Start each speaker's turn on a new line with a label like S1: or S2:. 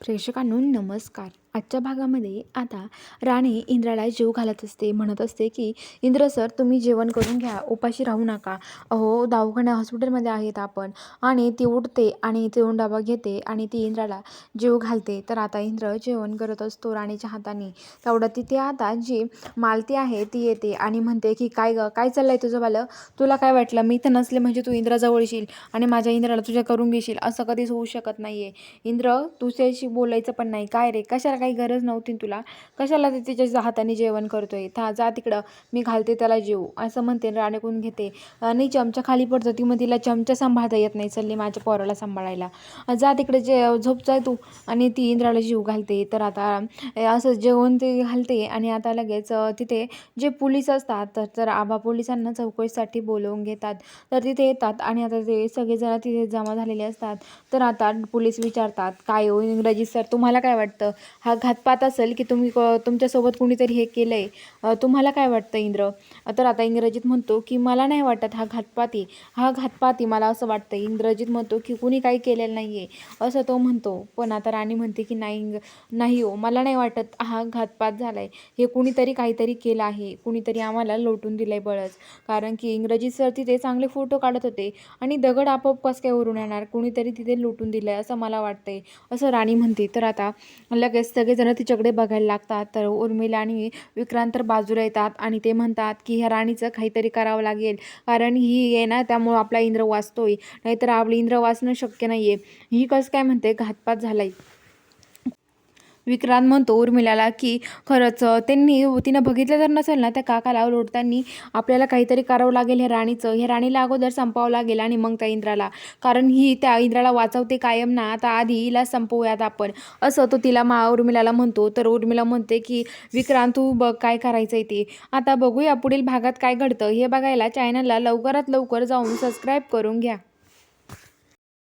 S1: प्रेक्षकांनो नमस्कार. आजच्या भागामध्ये आता राणी इंद्राला जीव घालत असते म्हणत असते की इंद्र सर तुम्ही जेवण करून घ्या उपाशी राहू नका. अहो दवाखान्या हॉस्पिटलमध्ये आहेत आपण. आणि ती उठते आणि जेवण डबा घेते आणि ती इंद्राला जीव घालते. तर आता इंद्र जेवण करत असतो राणीच्या हाताने. तेवढं तिथे आता जी मालती आहे ती येते आणि म्हणते की काय गं काय चाललं आहे तुझं बालं तुला काय वाटलं? मी तर नसले म्हणजे तू इंद्राजवळ येशील आणि माझ्या इंद्राला तुझ्या करून घेशील. असं कधीच होऊ शकत नाही आहे इंद्र तुझ्याशी बोलायचं पण नाही. काय रे? कशाला काही गरज नव्हती तुला. कशाला ते तिच्या हाताने जेवण करतोय? था जा तिकडं. मी घालते त्याला जेऊ असं म्हणते राणेकून घेते. आणि चमचा खाली पडतो. ती मग तिला चमचा सांभाळता येत नाही. चालली माझ्या पोराला सांभाळायला. जा तिकडे जे झोपचाय तू. आणि ती इंद्राला जीव घालते. तर आता असं जेवण ते घालते. आणि आता लगेच तिथे जे पोलीस असतात तर तर आबा पोलिसांना चौकशीसाठी बोलवून घेतात. तर तिथे येतात आणि आता ते सगळेजण तिथे जमा झालेले असतात. तर आता पोलीस विचारतात काय हो इंग्रजी सर तुम्हाला काय वाटतं? हा हा घातपात असेल की तुम्ही क- तुमच्यासोबत कुणीतरी हे केलं आहे तुम्हाला काय वाटतं इंद्र? तर आता इंग्रजीत म्हणतो की मला नाही वाटत हा घातपाती हा घातपाती मला असं वाटतं. इंग्रजीत म्हणतो की कुणी काही केलेलं नाही आहे असं तो म्हणतो. पण आता राणी म्हणते की नाही इंग- नाही हो मला नाही वाटत हा घातपात झाला आहे हे कुणीतरी काहीतरी केलं आहे. कुणीतरी आम्हाला लोटून दिलं आहे बळच. कारण की इंग्रजीत सर तिथे चांगले फोटो काढत होते आणि दगड आपोआप कसं काय वरून येणार. कुणीतरी तिथे लुटून दिलं आहे असं मला वाटतंय. असं राणी म्हणते. तर आता लगेच सगळेजण तिच्याकडे बघायला लागतात. तर उर्मिला आणि विक्रांत तर बाजूला येतात आणि ते म्हणतात की ह्या राणीचं काहीतरी करावं लागेल. कारण ही आहे ना त्यामुळं आपला इंद्र वाचतोय नाहीतर आपली इंद्र वाचणं शक्य नाही आहे ही कसं काय म्हणते? घातपात झालाय. विक्रांत म्हणतो उर्मिलाला की खरंच त्यांनी तिनं बघितलं जर नसेल ना त्या काकाला लोटताना आपल्याला काहीतरी करावं लागेल हे राणीचं. हे राणीला अगोदर संपावं लागेल आणि मग त्या इंद्राला. कारण ही त्या इंद्राला वाचवते कायम ना आता आधी हिला संपवूयात आपण. असं तो तिला मा उर्मिलाला म्हणतो. तर उर्मिला म्हणते की विक्रांत तू बघ काय करायचं आहे ते. आता बघूया पुढील भागात काय घडतं. हे बघायला चॅनलला लवकरात लवकर जाऊन सबस्क्राईब करून घ्या.